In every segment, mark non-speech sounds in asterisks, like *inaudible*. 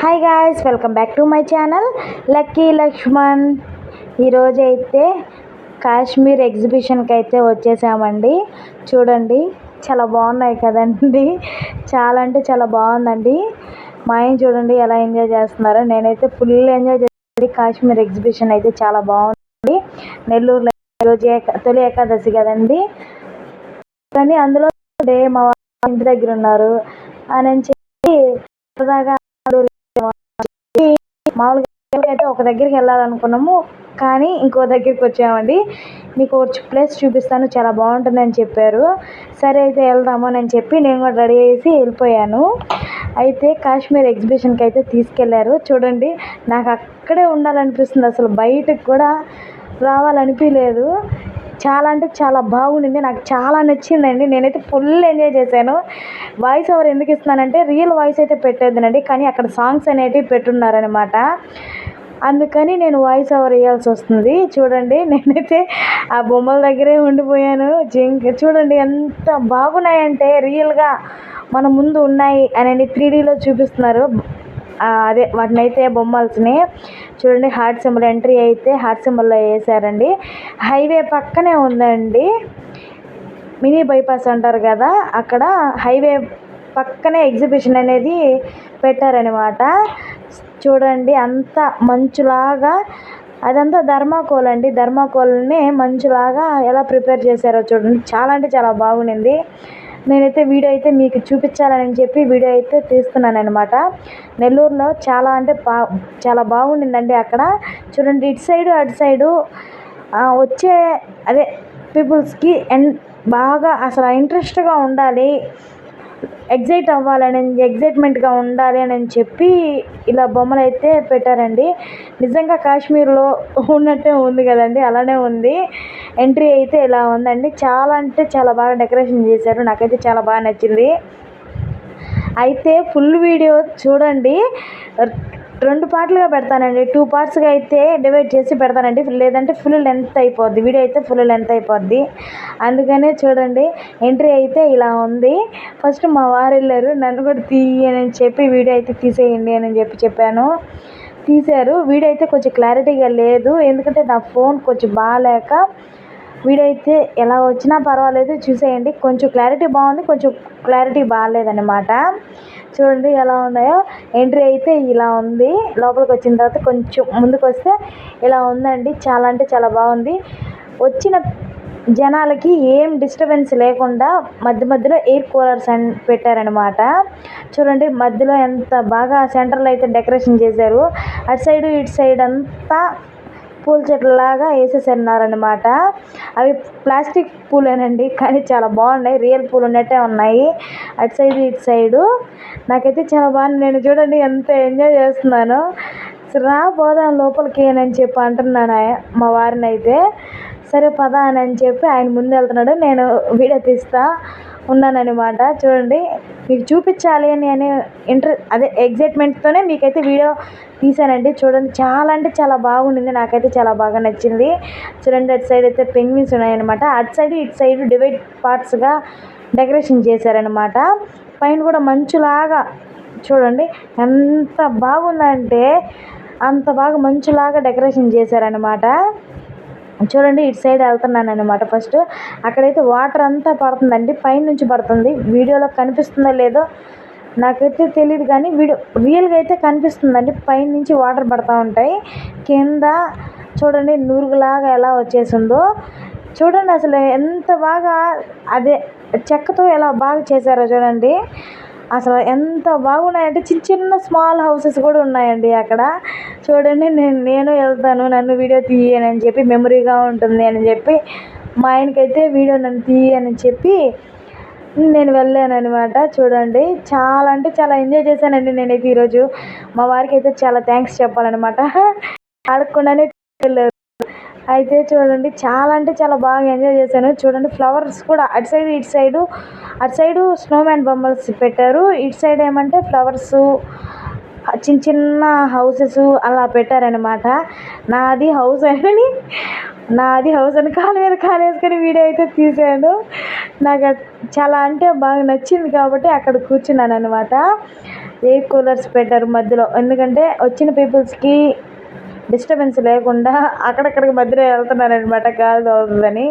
Hi guys welcome back to my channel lucky Lakshman ఈరోజు అయితే కాశ్మీర్ ఎగ్జిబిషన్కి అయితే వచ్చేసామండి. చూడండి చాలా బాగున్నాయి కదండి. చాలా అంటే చాలా బాగుందండి. మా ఆయన చూడండి ఎలా ఎంజాయ్ చేస్తున్నారో. నేనైతే ఫుల్ ఎంజాయ్ చేసి కాశ్మీర్ ఎగ్జిబిషన్ అయితే చాలా బాగుంది. నెల్లూరులో ఈరోజు తొలి ఏకాదశి కదండి. కానీ అందులో డే మా ఇంటి దగ్గర ఉన్నారు. అని చెప్పి సరదాగా మామూలుగా అయితే ఒక దగ్గరికి వెళ్ళాలనుకున్నాము కానీ ఇంకో దగ్గరికి వచ్చామండి. మీకు ప్లేస్ చూపిస్తాను చాలా బాగుంటుంది అని చెప్పారు. సరే అయితే వెళ్దామో అని చెప్పి నేను కూడా రెడీ చేసి వెళ్ళిపోయాను. అయితే కాశ్మీర్ ఎగ్జిబిషన్కి అయితే తీసుకెళ్ళారు. చూడండి నాకు అక్కడే ఉండాలనిపిస్తుంది. అసలు బయటకు కూడా రావాలనిపించలేదు చాలా అంటే చాలా బాగుండింది. నాకు చాలా నచ్చిందండి. నేనైతే ఫుల్ ఎంజాయ్ చేశాను. వాయిస్ ఓవర్ ఎందుకు ఇస్తున్నానంటే రియల్ వాయిస్ అయితే పెట్టేద్దునండి. కానీ అక్కడ సాంగ్స్ అనేటివి పెట్టున్నారనమాట అందుకని నేను వాయిస్ ఓవర్ వేయాల్సి వస్తుంది. చూడండి *laughs* నేనైతే ఆ బొమ్మల దగ్గరే ఉండిపోయాను. జింక చూడండి ఎంత బాగున్నాయంటే రియల్గా మన ముందు ఉన్నాయి అని త్రీడీలో చూపిస్తున్నారు. అదే వాటిని అయితే బొమ్మల్స్ని చూడండి హార్ట్ సింబల్ ఎంట్రీ అయితే హార్ట్ సింబల్లో వేసారండి. హైవే పక్కనే ఉందండి. మినీ బైపాస్ అంటారు కదా అక్కడ హైవే పక్కనే ఎగ్జిబిషన్ అనేది పెట్టారనమాట చూడండి అంత మంచులాగా అదంతా ధర్మాకోల్ అండి. ధర్మాకోల్ని మంచులాగా ఎలా ప్రిపేర్ చేశారో చూడండి. చాలా అంటే చాలా బాగుండింది. నేనైతే వీడియో అయితే మీకు చూపించాలని చెప్పి వీడియో అయితే తీస్తున్నాను అనమాట నెల్లూరులో చాలా అంటే బా చాలా బాగుండిందండి అక్కడ. చూడండి ఇటు సైడు అటు సైడు వచ్చే అదే పీపుల్స్కి అండ్ బాగా అసలు ఇంట్రెస్ట్గా ఉండాలి. ఎగ్జైట్ అవ్వాలని ఎగ్జైట్మెంట్గా ఉండాలి అని చెప్పి ఇలా బొమ్మలు అయితే పెట్టారండి. నిజంగా కాశ్మీర్లో ఉన్నట్టే ఉంది కదండి అలానే ఉంది. ఎంట్రీ అయితే ఇలా ఉందండి. చాలా అంటే చాలా బాగా డెకరేషన్ చేశారు. నాకైతే చాలా బాగా నచ్చింది. అయితే ఫుల్ వీడియో చూడండి. రెండు పార్ట్లుగా పెడతానండి. టూ పార్ట్స్గా అయితే డివైడ్ చేసి పెడతానండి. లేదంటే ఫుల్ లెంత్ అయిపోద్ది. వీడియో అయితే ఫుల్ లెంత్ అయిపోద్ది. అందుకనే చూడండి ఎంట్రీ అయితే ఇలా ఉంది. ఫస్ట్ మా వారు వెళ్ళారు. నన్ను కూడా తీయని చెప్పి వీడియో అయితే తీసేయండి అని చెప్పి చెప్పాను. తీశారు. వీడియో అయితే కొంచెం క్లారిటీగా లేదు. ఎందుకంటే నా ఫోన్ కొంచెం బాగాలేక వీడియో అయితే ఎలా వచ్చినా పర్వాలేదు. చూసేయండి. కొంచెం క్లారిటీ బాగుంది. కొంచెం క్లారిటీ బాగాలేదన్నమాట. చూడండి ఎలా ఉన్నాయో. ఎంట్రీ అయితే ఇలా ఉంది. లోపలికి వచ్చిన తర్వాత కొంచెం ముందుకు వస్తే ఇలా ఉందండి. చాలా అంటే చాలా బాగుంది. వచ్చిన జనాలకి ఏం డిస్టర్బెన్స్ లేకుండా మధ్య మధ్యలో ఎయిర్ కూలర్స్ అని పెట్టారనమాట చూడండి మధ్యలో ఎంత బాగా సెంటర్లో అయితే డెకరేషన్ చేశారు. అటు సైడు ఇటు సైడ్ అంతా పూల చెట్లలాగా వేసేసన్నారనమాట అవి ప్లాస్టిక్ పూలేనండి కానీ చాలా బాగున్నాయి. రియల్ పూలు ఉన్నట్టే ఉన్నాయి. అటు సైడ్ ఇటు సైడు. నాకైతే చాలా బాగుంది నేను చూడండి ఎంత ఎంజాయ్ చేస్తున్నాను. రా పోదాం లోపలికి అని చెప్పి అంటున్నాను మా వారిని అయితే సరే పదా అని చెప్పి ఆయన ముందు వెళ్తున్నాడు. నేను వీడియో తీస్తా. ఉన్నానన్నమాట చూడండి మీకు చూపించాలి అని అనే ఇంటర్ అదే ఎగ్జైట్మెంట్తోనే మీకైతే వీడియో తీసానండి చూడండి చాలా అంటే చాలా బాగుండింది. నాకైతే చాలా బాగా నచ్చింది. చూడండి అటు సైడ్ అయితే పెంగ్విన్స్ ఉన్నాయన్నమాట. అటు సైడ్ ఇటు సైడ్ డివైడ్ పార్ట్స్గా డెకరేషన్ చేశారనమాట పైన కూడా మంచులాగా చూడండి ఎంత బాగుందంటే అంత బాగా మంచులాగా డెకరేషన్ చేశారనమాట చూడండి ఇటు సైడ్ వెళ్తున్నాను అనమాట ఫస్ట్. అక్కడైతే వాటర్ అంతా పడుతుందండి పైన నుంచి పడుతుంది. వీడియోలో కనిపిస్తుందో లేదో నాకైతే తెలియదు కానీ వీడియో రియల్గా అయితే కనిపిస్తుందండి. పైన నుంచి వాటర్ పడుతూ ఉంటాయి. కింద చూడండి నూరుగులాగా ఎలా వచ్చేసిందో. చూడండి అసలు ఎంత బాగా అదే చెక్కతో ఎలా బాగా చేశారో చూడండి. అసలు ఎంత బాగున్నాయంటే చిన్న చిన్న స్మాల్ హౌసెస్ కూడా ఉన్నాయండి అక్కడ. చూడండి నేను నేను వెళ్తాను నన్ను వీడియో తీయనని చెప్పి మెమరీగా ఉంటుంది అని చెప్పి మా ఆయనకైతే వీడియో నన్ను తీయని చెప్పి నేను వెళ్ళాను అనమాట చూడండి చాలా అంటే చాలా ఎంజాయ్ చేశానండి నేనైతే ఈరోజు. మా వారికి అయితే చాలా థ్యాంక్స్ చెప్పాలన్నమాట. అడగకుండానే వెళ్ళారు అయితే చూడండి చాలా అంటే చాలా బాగా ఎంజాయ్ చేశాను. చూడండి ఫ్లవర్స్ కూడా అటు సైడ్ ఇటు సైడు అటు సైడు స్నోమ్యాన్ బొమ్మలు పెట్టారు. ఇటు సైడ్ ఏమంటే ఫ్లవర్స్ చిన్న చిన్న హౌసెస్ అలా పెట్టారనమాట నాది హౌస్ అని నాది హౌస్ అని కాలు మీద కాలు వేసుకొని వీడియో అయితే తీసాను నాకు చాలా అంటే బాగా నచ్చింది కాబట్టి అక్కడ కూర్చున్నాను అనమాట ఎయిర్ కూలర్స్ పెట్టారు మధ్యలో. ఎందుకంటే వచ్చిన పీపుల్స్కి డిస్టర్బెన్స్ లేకుండా అక్కడక్కడికి మధ్యలో వెళ్తున్నారనమాట గాలి తోలుతుందని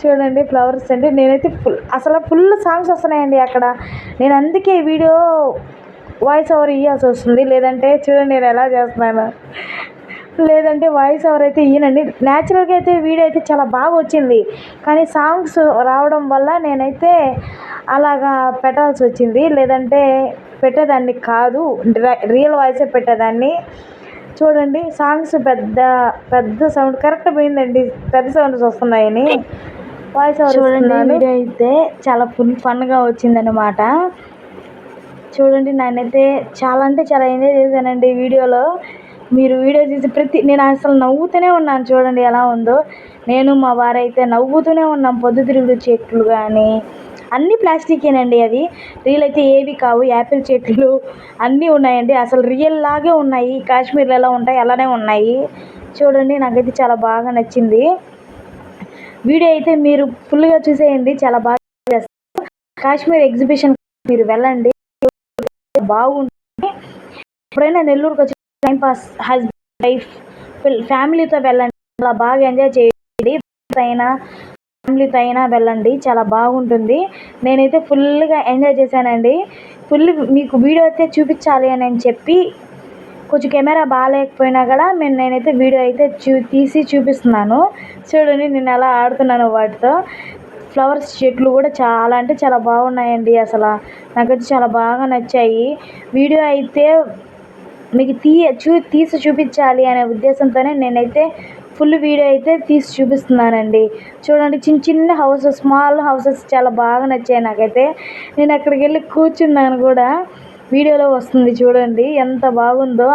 చూడండి ఫ్లవర్స్ అండి. నేనైతే ఫుల్ అసలు ఫుల్ సాంగ్స్ వస్తున్నాయండి అక్కడ. నేను అందుకే వీడియో వాయిస్ ఓవర్ ఇవ్వాల్సి వస్తుంది. లేదంటే చూడండి నేను ఎలా చేస్తున్నాను. లేదంటే వాయిస్ ఓవర్ అయితే ఈయనండి న్యాచురల్గా అయితే వీడియో అయితే చాలా బాగా వచ్చింది. కానీ సాంగ్స్ రావడం వల్ల నేనైతే అలాగా పెట్టాల్సి వచ్చింది. లేదంటే పెట్టేదాన్ని కాదు రియల్ వాయిసే పెట్టేదాన్ని. చూడండి సాంగ్స్ పెద్ద పెద్ద సౌండ్ కరెక్ట్ పోయిందండి. పెద్ద సౌండ్స్ వస్తున్నాయని. వాయిస్ చూడండి వీడియో అయితే చాలా ఫుల్ ఫన్గా వచ్చిందనమాట చూడండి నేనైతే చాలా అంటే చాలా ఎంజాయ్ చేశానండి వీడియోలో. మీరు వీడియో చూసి ప్రతి నేను అసలు నవ్వుతూనే ఉన్నాను చూడండి ఎలా ఉందో. నేను మా వారైతే నవ్వుతూనే ఉన్నాం పొద్దుతిరుగుడు చెట్లు కానీ అన్నీ ప్లాస్టికేనండి అవి. రియల్ అయితే ఏవి కావు. యాపిల్ చెట్లు అన్నీ ఉన్నాయండి. అసలు రియల్ లాగే ఉన్నాయి. కాశ్మీర్లో ఎలా ఉంటాయి? అలానే ఉన్నాయి. చూడండి నాకైతే చాలా బాగా నచ్చింది. వీడియో అయితే మీరు ఫుల్గా చూసేయండి. చాలా బాగా చేస్తారు. కాశ్మీర్ ఎగ్జిబిషన్ మీరు వెళ్ళండి. బాగుంటుంది. ఎప్పుడైనా నెల్లూరుకి వచ్చి టైం పాస్ హస్బెండ్ వైఫ్ ఫ్యామిలీతో వెళ్ళండి. చాలా బాగా ఎంజాయ్ చేయండి. అయినా ఫ్యామిలీతో అయినా వెళ్ళండి. చాలా బాగుంటుంది. నేనైతే ఫుల్గా ఎంజాయ్ చేశానండి. ఫుల్ మీకు వీడియో అయితే చూపించాలి అని చెప్పి కొంచెం కెమెరా బాగాలేకపోయినా కూడా నేను నేనైతే వీడియో అయితే చూ తీసి చూపిస్తున్నాను. చూడండి నేను ఎలా ఆడుతున్నాను వాటితో. ఫ్లవర్స్ చెట్లు కూడా చాలా అంటే చాలా బాగున్నాయండి అసలు. నాకైతే చాలా బాగా నచ్చాయి. వీడియో అయితే మీకు తీయ చూ తీసి చూపించాలి అనే ఉద్దేశంతోనే నేనైతే ఫుల్ వీడియో అయితే తీసి చూపిస్తున్నానండి. చూడండి చిన్న చిన్న హౌసెస్ స్మాల్ హౌసెస్ చాలా బాగా నచ్చాయి నాకైతే. నేను అక్కడికి వెళ్ళి కూర్చున్నాను కూడా. వీడియోలో వస్తుంది చూడండి ఎంత బాగుందో.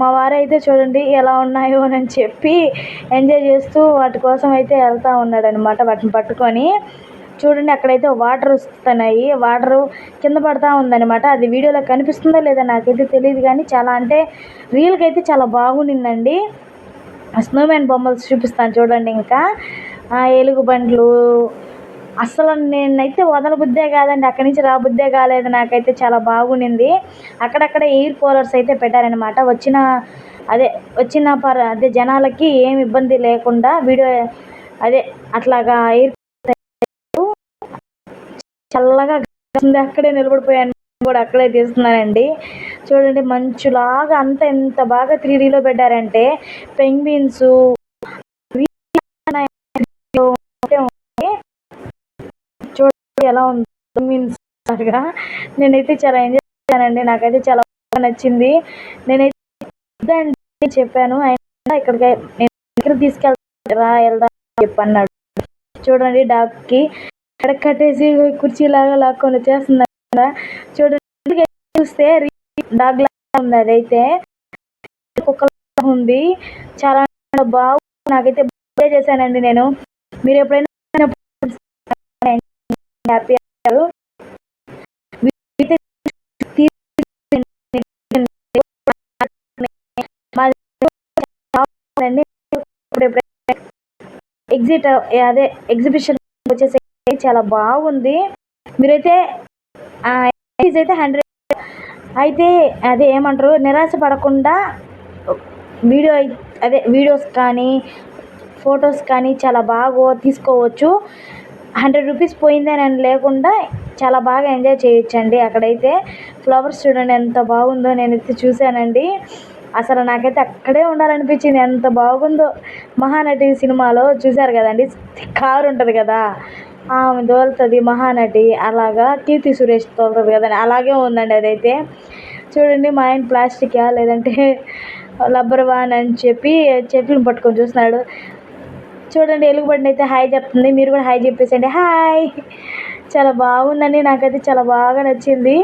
మా వారైతే చూడండి ఎలా ఉన్నాయో అని చెప్పి ఎంజాయ్ చేస్తూ వాటి కోసం అయితే వెళ్తూ ఉన్నాడనమాట వాటిని పట్టుకొని. చూడండి అక్కడైతే వాటర్ వస్తున్నాయి. వాటర్ కింద పడతా ఉందన్నమాట. అది వీడియోలో కనిపిస్తుందో లేదో నాకైతే తెలియదు కానీ చాలా అంటే రీల్కి అయితే చాలా బాగుండిందండి. స్నోమ్యాన్ బొమ్మలు చూపిస్తాను చూడండి ఇంకా. ఎలుగు బండ్లు. అసలు నేనైతే వదలబుద్దే కాదండి. అక్కడి నుంచి రాబుద్దే కాలేదు. నాకైతే చాలా బాగుండింది. అక్కడక్కడ ఎయిర్ కూలర్స్ అయితే పెట్టారనమాట వచ్చిన అదే వచ్చిన పర అదే జనాలకి ఏమి ఇబ్బంది లేకుండా వీడియో అదే అట్లాగా ఎయిర్ చల్లగా అక్కడే నిలబడిపోయాను. కూడా అక్కడే తీస్తున్నానండి చూడండి మంచులాగా అంత ఎంత బాగా త్రీ డీలో పెట్టారంటే పెంగ్విన్స్ చూడండి ఎలా ఉంది. పెంగ్విన్స్ నేనైతే చాలా ఎంజాయ్ చేశానండి. నాకైతే చాలా బాగా నచ్చింది. నేనైతే చెప్పాను. ఆయన ఇక్కడికి నేను దగ్గర తీసుకెళ్తా వెళ్దాం చెప్పన్నాడు. చూడండి డాక్కి అక్కడ కట్టేసి కుర్చీలాగా లాక్కొని వచ్చేస్తుంది చూడండి చూస్తే డాగ్ లాగా ఉంది అదైతే కుక్క ఉంది. చాలా బాగుంది నాకైతే బాగా చేశానండి నేను. మీరు ఎప్పుడైనా *laughs* హ్యాపీ అయ్యారు? *laughs* ఎగ్జిట్ అదే ఎగ్జిబిషన్ వచ్చేసి చాలా బాగుంది. మీరైతే ఫీజ్ అయితే హండ్రెడ్ అయితే అదే ఏమంటారు? నిరాశ పడకుండా వీడియో అదే వీడియోస్ కానీ ఫొటోస్ కానీ చాలా బాగా తీసుకోవచ్చు. హండ్రెడ్ రూపీస్ పోయిందని లేకుండా చాలా బాగా ఎంజాయ్ చేయొచ్చండి. అక్కడైతే ఫ్లవర్స్ చూడండి ఎంత బాగుందో నేనైతే చూశానండి. అసలు నాకైతే అక్కడే ఉండాలనిపించింది. ఎంత బాగుందో మహానటి సినిమాలో చూశారు కదండి. కారు ఉంటుంది కదా. ఆమె తోలుతుంది మహానటి. అలాగా కీర్తి సురేష్ తోలుతుంది కదండి అలాగే ఉందండి అదైతే. చూడండి మా ఆయన ప్లాస్టికా లేదంటే రబ్బర్ వాన్ అని చెప్పి చెట్లను పట్టుకొని చూస్తున్నాడు. చూడండి ఎలుగుబంటి అయితే హాయ్ చెప్తుంది. మీరు కూడా హాయ్ చెప్పేసండి హాయ్. చాలా బాగుందండి. నాకైతే చాలా బాగా నచ్చింది.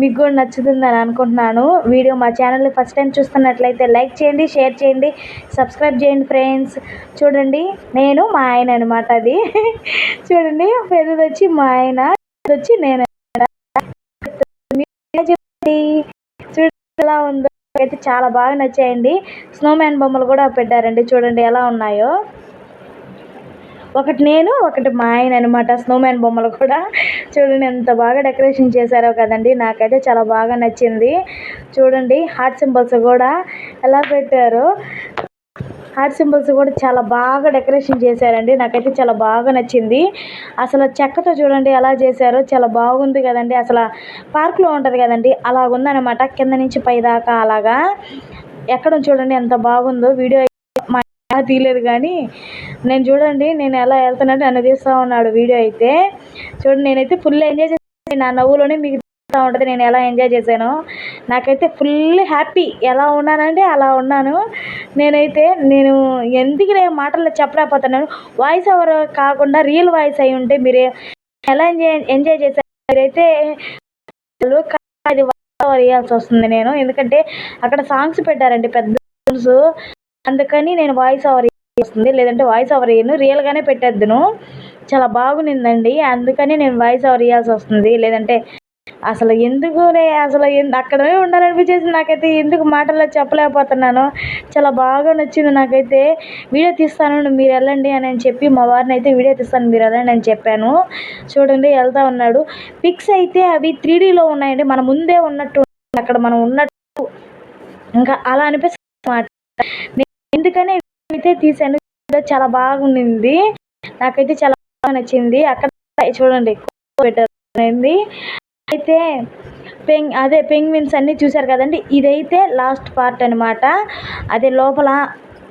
మీకు కూడా నచ్చుతుందని అనుకుంటున్నాను. వీడియో మా ఛానల్ని ఫస్ట్ టైం చూస్తున్నట్లయితే లైక్ చేయండి షేర్ చేయండి సబ్స్క్రైబ్ చేయండి ఫ్రెండ్స్. చూడండి నేను మా ఆయన అనమాట అది. చూడండి పెద్దది వచ్చి మా ఆయన వచ్చి నేను చూడండి ఎలా ఉందో. అయితే చాలా బాగా నచ్చాయండి. స్నోమ్యాన్ బొమ్మలు కూడా పెట్టారండి. చూడండి ఎలా ఉన్నాయో. ఒకటి నేను ఒకటి మా ఆయన అనమాట స్నోమ్యాన్ బొమ్మలు కూడా చూడండి ఎంత బాగా డెకరేషన్ చేశారో కదండి. నాకైతే చాలా బాగా నచ్చింది. చూడండి హార్ట్ సింబల్స్ కూడా ఎలా పెట్టారో. హార్ట్ సింబల్స్ కూడా చాలా బాగా డెకరేషన్ చేశారండి. నాకైతే చాలా బాగా నచ్చింది. అసలు చెక్కతో చూడండి ఎలా చేశారో చాలా బాగుంది కదండి. అసలు పార్క్లో ఉంటుంది కదండి. అలా కింద నుంచి పై దాకా అలాగా. ఎక్కడ చూడండి ఎంత బాగుందో. వీడియో తీయలేదు కానీ నేను చూడండి నేను ఎలా వెళ్తానంటే నన్ను తీస్తూ ఉన్నాడు వీడియో అయితే. చూడండి నేనైతే ఫుల్ ఎంజాయ్ చేసి నా నవ్వులోనే మీకు తెలుస్తూ ఉంటుంది. నేను ఎలా ఎంజాయ్ చేశాను. నాకైతే ఫుల్ హ్యాపీ ఎలా ఉన్నానంటే అలా ఉన్నాను. నేనైతే నేను ఎందుకు నేను మాటల్లో చెప్పలేకపోతున్నాను. వాయిస్ ఓవర్ కాకుండా రియల్ వాయిస్ అయి ఉంటే మీరు ఎలా ఎంజాయ్ ఎంజాయ్ చేశారు మీరైతే అది వాయిస్ ఓవర్ వేయాల్సి వస్తుంది. నేను ఎందుకంటే అక్కడ సాంగ్స్ పెట్టారండి పెద్ద సాంగ్స్ అందుకని నేను వాయిస్ ఓవర్ వస్తుంది. లేదంటే వాయిస్ ఓవర్ వేయను రియల్గానే పెట్టేద్దును. చాలా బాగునిందండి. అందుకని నేను వాయిస్ ఓవర్ ఇవ్వాల్సి వస్తుంది. లేదంటే అసలు ఎందుకు అసలు అక్కడే ఉండాలనిపించేసి నాకైతే. ఎందుకు మాటల్లో చెప్పలేకపోతున్నాను. చాలా బాగా నచ్చింది నాకైతే. వీడియో తీస్తాను మీరు వెళ్ళండి అని చెప్పి మా వారిని అయితే వీడియో తీస్తాను మీరు వెళ్ళండి అని చెప్పాను. చూడండి వెళ్తా ఉన్నాడు. పిక్స్ అయితే అవి త్రీడీలో ఉన్నాయండి. మన ముందే ఉన్నట్టు అక్కడ మనం ఉన్నట్టు ఇంకా అలా అనిపిస్తుంది ఎందుకనే అయితే తీసాను చాలా బాగుండింది. నాకైతే చాలా బాగా నచ్చింది. అక్కడ చూడండి పెట్టారు అయితే పెంగ్ అదే పెంగ్విన్స్ అన్నీ చూశారు కదండి. ఇదైతే లాస్ట్ పార్ట్ అనమాట అదే లోపల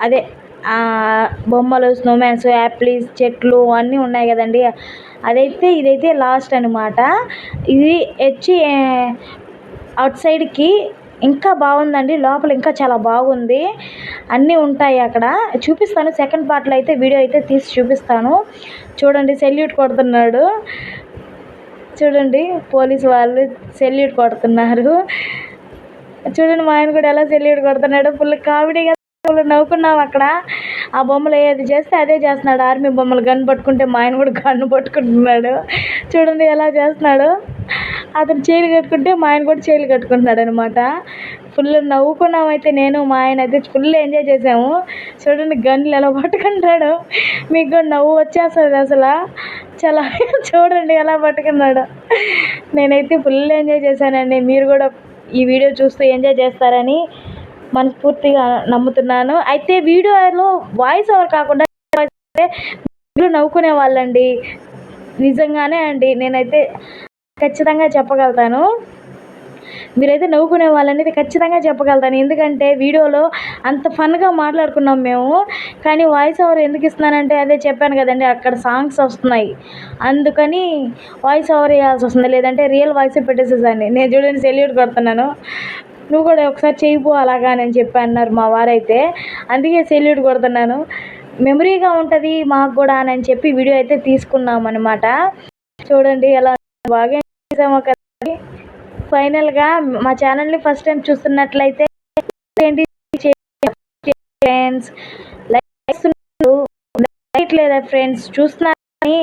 అదే బొమ్మలు స్నోమ్యాన్స్ యాప్లీస్ చెట్లు అన్నీ ఉన్నాయి కదండి. అదైతే ఇదైతే లాస్ట్ అనమాట ఇది వచ్చి అవుట్ సైడ్కి ఇంకా బాగుందండి. లోపల ఇంకా చాలా బాగుంది. అన్నీ ఉంటాయి అక్కడ. చూపిస్తాను. సెకండ్ పార్ట్లో అయితే వీడియో అయితే తీసి చూపిస్తాను. చూడండి సెల్యూట్ కొడుతున్నాడు. చూడండి పోలీసు వాళ్ళు సెల్యూట్ కొడుతున్నారు. చూడండి మా ఆయన కూడా ఎలా సెల్యూట్ కొడుతున్నాడు. ఫుల్ కామెడీగా ఫుల్ నవ్వుకున్నాం అక్కడ. ఆ బొమ్మలు ఏది చేస్తే అదే చేస్తున్నాడు. ఆర్మీ బొమ్మలు గన్ పట్టుకుంటే మా ఆయన కూడా గన్ను పట్టుకుంటున్నాడు. చూడండి ఎలా చేస్తున్నాడు. అతను చేయిలు కట్టుకుంటే మా ఆయన కూడా చేయిలు కట్టుకుంటున్నాడు అనమాట ఫుల్ నవ్వుకున్నాం అయితే నేను మా ఆయన అయితే ఫుల్ ఎంజాయ్ చేసాము. చూడండి గన్నులు ఎలా పట్టుకుంటాడు మీకు కూడా నవ్వు వచ్చేస్తుంది అసలు. చాలా *laughs* చూడండి ఎలా పట్టుకున్నాడు. నేనైతే ఫుల్ ఎంజాయ్ చేశానండి. మీరు కూడా ఈ వీడియో చూస్తూ ఎంజాయ్ చేస్తారని మనస్ఫూర్తిగా నమ్ముతున్నాను. అయితే వీడియోలో వాయిస్ ఓవర్ కాకుండా మీరు నవ్వుకునే వాళ్ళండి. నిజంగానే అండి. నేనైతే ఖచ్చితంగా చెప్పగలుగుతాను మీరైతే నవ్వుకునే వాళ్ళనేది ఖచ్చితంగా చెప్పగలుగుతాను ఎందుకంటే వీడియోలో అంత ఫన్గా మాట్లాడుకున్నాం మేము. కానీ వాయిస్ ఓవర్ ఎందుకు ఇస్తున్నానంటే అదే చెప్పాను కదండి అక్కడ సాంగ్స్ వస్తున్నాయి. అందుకని వాయిస్ ఓవర్ వేయాల్సి వస్తుంది. లేదంటే రియల్ వాయిస్ పెట్టేసేదాన్ని నేను చూడండి సెల్యూట్ కొడుతున్నాను. నువ్వు కూడా ఒకసారి చేయిపో అలాగా అని చెప్పి అన్నారు మా వారైతే. అందుకే సెల్యూట్ కొడుతున్నాను. మెమరీగా ఉంటుంది మాకు కూడా అని చెప్పి వీడియో అయితే తీసుకున్నాం అనమాట చూడండి ఎలా బాగా చేసాము కదండి ఫైనల్గా మా ఛానల్ని ఫస్ట్ టైం చూస్తున్నట్లయితే ఫ్రెండ్స్ లైక్ లేదా ఫ్రెండ్స్ చూస్తున్నారని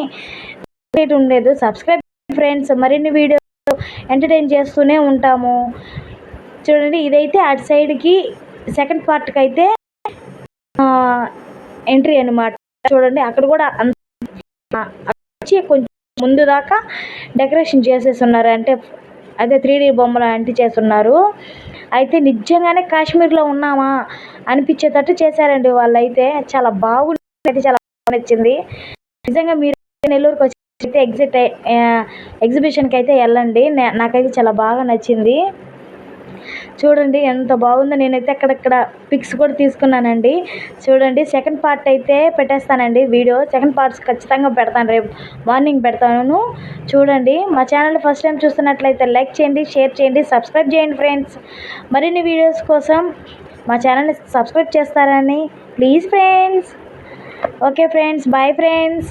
ఉండలేదు సబ్స్క్రైబ్ ఫ్రెండ్స్ మరిన్ని వీడియోస్ ఎంటర్టైన్ చేస్తూనే ఉంటాము. చూడండి ఇదైతే అటు సైడ్కి సెకండ్ పార్ట్కి అయితే ఎంట్రీ అనమాట చూడండి అక్కడ కూడా వచ్చి కొంచెం ముందు దాకా డెకరేషన్ చేసేసి ఉన్నారు అంటే అదే త్రీ డీ బొమ్మలు అంటి చేస్తున్నారు. అయితే నిజంగానే కాశ్మీర్లో ఉన్నామా అనిపించేటట్టు చేశారండి వాళ్ళైతే. చాలా బాగుంది చాలా నచ్చింది. నిజంగా మీరు నెల్లూరుకి వచ్చి అయితే ఎగ్జిట్ ఎగ్జిబిషన్కి అయితే వెళ్ళండి. నాకైతే చాలా బాగా నచ్చింది. చూడండి ఎంత బాగుందో. నేనైతే అక్కడక్కడ పిక్స్ కూడా తీసుకున్నానండి. చూడండి సెకండ్ పార్ట్ అయితే పెట్టేస్తానండి వీడియో సెకండ్ పార్ట్స్ ఖచ్చితంగా పెడతాను. రేపు మార్నింగ్ పెడతాను. చూడండి మా ఛానల్ ఫస్ట్ టైం చూస్తున్నట్లయితే లైక్ చేయండి షేర్ చేయండి సబ్స్క్రైబ్ చేయండి ఫ్రెండ్స్ మరిన్ని వీడియోస్ కోసం మా ఛానల్ని సబ్స్క్రైబ్ చేస్తారని. Please friends okay friends bye friends